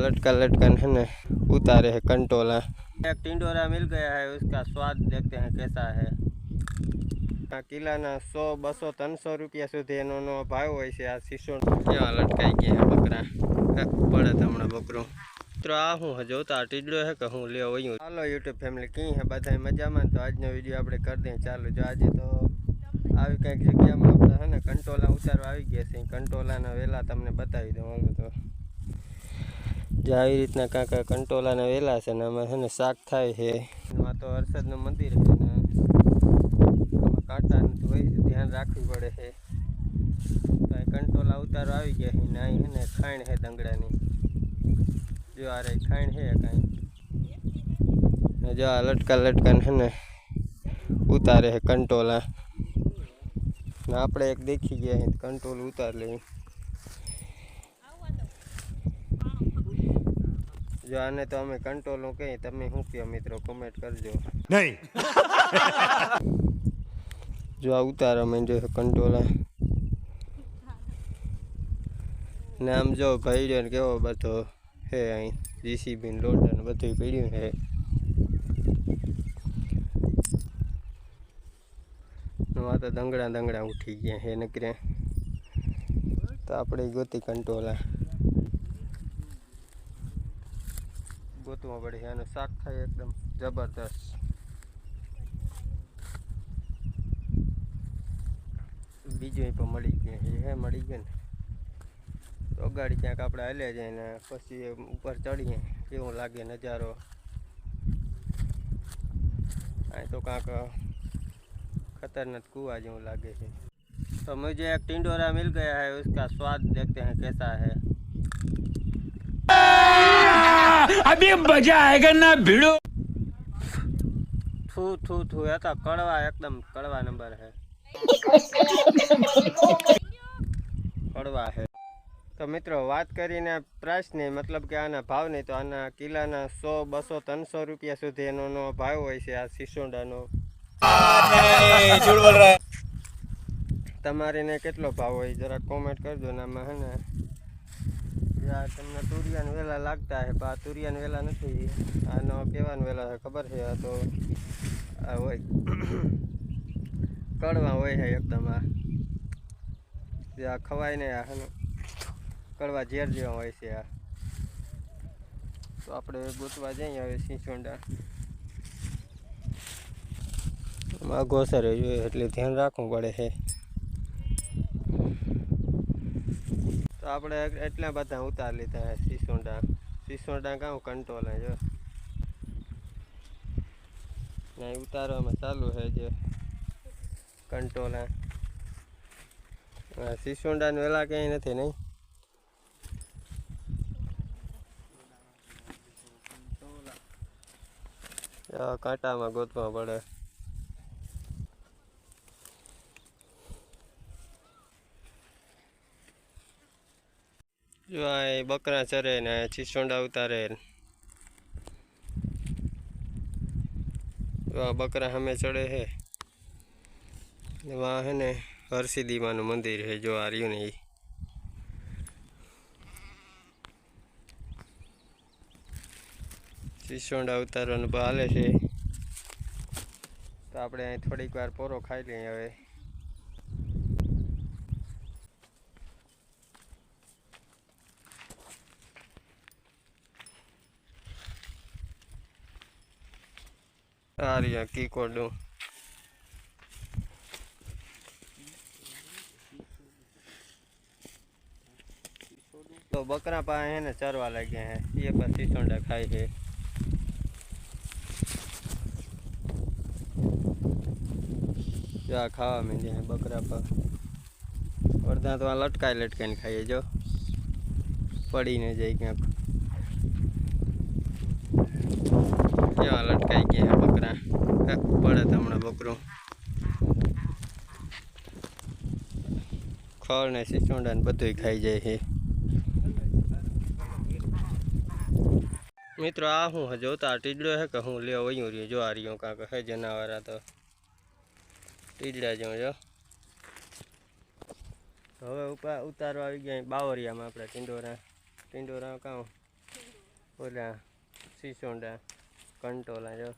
लटका लटकन है ना उतारे है कंटोला एक टिंडोरा मिल गया है उसका स्वाद देखते हैं कैसा है આ કિલ્લાના સો બસો ત્રણસો રૂપિયા સુધી એનો નો ભાવ હોય છે આ શીશો ક્યાં લટકાઈ ગયા છે બકરા હે, પડે તો હમણાં બકરું મિત્રો આ હું જોતા આ ટીડડો હે કે હું લ્યો વયું હાલો યુટ્યુબ ફેમિલી કી હે બધા મજામાં તો આજનો વિડીયો આપણે કરી દઈએ ચાલો જો આજે તો આવી કંઈક જગ્યામાં આપણે હે ને કંટોલા ઉતારવા આવી ગયા છે કંટોલાના વેલા તમને બતાવી દઉં હાલો તો જે આવી રીતના કાંક કંટોલાના વેલા છે ને આમાં છે ને શાક થાય છે. એમાં તો હર્ષદનું મંદિર છે ને. આમાં કાંટા ધ્યાન રાખવું પડે છે. તો કંટોલા ઉતારો આવી ગયા છે ને અહીં છે ને ખાણ છે દંગડાની. જો આ રે ખાણ છે કાંઈ. જો આ લટકા લટકા છે ને ઉતારે છે કંટોલા. ને આપણે એક દેખી ગયા છે કંટોલ ઉતાર લઈએ જો આને તો અમે કંટ્રોલું કહીએ તમે શું કહો મિત્રો? કોમેન્ટ કરજો. નહીં. જો આ ઉતારો મેં જો કંટ્રોલા ને આમ જો ભાઈડ્યો ને કેવો બધો હે અહીં જીસીબી ને લોટર ને બધું પડ્યું હે તો દંગડા દંગડા ઉઠી ગયા હે નકરે. તો આપણે ગોતી કંટોલા ગોતવા પડે છે આનું શાક થાય એકદમ જબરદસ્ત બીજું પણ મળી ગયા છે હે મળી ગયું ને તો ગાડી ક્યાંક આપણે હાલ્યા જાય ને પછી એમ ઉપર ચડીએ કેવું લાગે નજારો અહીં તો કાંક खतरनाक कुआ जो लागे है तो मुझे एक टिंडोरा मिल गया है उसका स्वाद देखते हैं कैसा है અભી મજા આયેગા ના ભીડો? થુ થુ થુ, એ તો કડવા, એકદમ કડવા નંબર હે. કડવા હે. તો મિત્રો, વાત કરીને પ્રાઇસની, મતલબ કે આના ભાવની, તો આના કિલ્લાના સો, બસો, ત્રણસો રૂપિયા સુધી એનો ભાવ હોય છે આ સિસોડાનો તમારીને કેટલો ભાવ હોય, જરા કોમેન્ટ કરજો ને આમાં હે ને. યા તમને તુરિયાન વેલા લાગતા હે પણ આ તુરિયાન વેલા નથી. આનો કેવાનું વેલા છે ખબર છે? આ તો આ હોય. કડવા હોય છે એકદમ આ આ ખવાય ને આ કડવા ઝેર જેવા હોય છે આ. તો આપણે ગોતવા જઈએ હવે સિંચોંડા. આમાં ઘોસરે જોઈએ એટલે ધ્યાન રાખવું પડે છે. આપણે એટલા બધા ઉતાર લીધા સીસોંડા સિસોંડા કામ કંટ્રોલ જો. નહીં ઉતારવામાં ચાલુ છે જે કંટ્રોલ સિસોંડા વેલા ક્યાંય નથી, નહીં? કાંટામાં ગોતવા પડે. જો આ બકરા ચરે ને ચીસોંડા ઉતારે જો આ બકરા સામે ચડે છે. વાહ હે ને હરસિદ્ધિમાનું મંદિર છે, જો આ રહ્યું ને એ છીસોંડા ઉતારવાનું હાલે છે. તો આપણે અહીં થોડીક વાર પોરો ખાઈ લઈએ હવે. આ કીકોડું. તો બકરા પાસે ને ચરવા લાગ્યા હે. એ પછી સોંડા ખાય છે. આ ખાવા માંડ્યા હે બકરા પર. અડધા તો આ લટકાઈ લટકાઈને ખાઈએ જો. પડીને જાય ક્યાંક. ક્યાં લટકાઈ ગયા બકરા. પડે તો હમણાં બકરું. ખળ ને સિસોંડા ને બધું ખાઈ જાય છે મિત્રો, આ હું જોતા ટીડડો હે કે હું લ્યો વયું રહ્યો, જો આ રહ્યો કાંક હે જનાવર તો ટીડડા જેવું જો હવે ઉપા ઉતારવા આવી ગયા બાવરિયામાં આપણે ટીંડોરા. ટીંડોરા કાં ઓલા સિસોડા. કંટોલા જો.